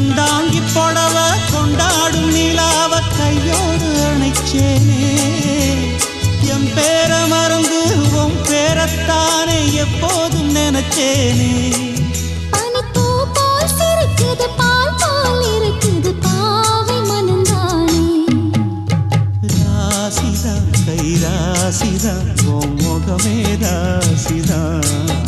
கண்டாங்கி புடவ கொண்டாடும் நிலாவ கையோடு அணைச்சேனே. என் பேர மறந்து உன் பேரத்தானே எப்போதும் நினைச்சேனே. கைராசிதான் உன் முகமே ராசிதான்.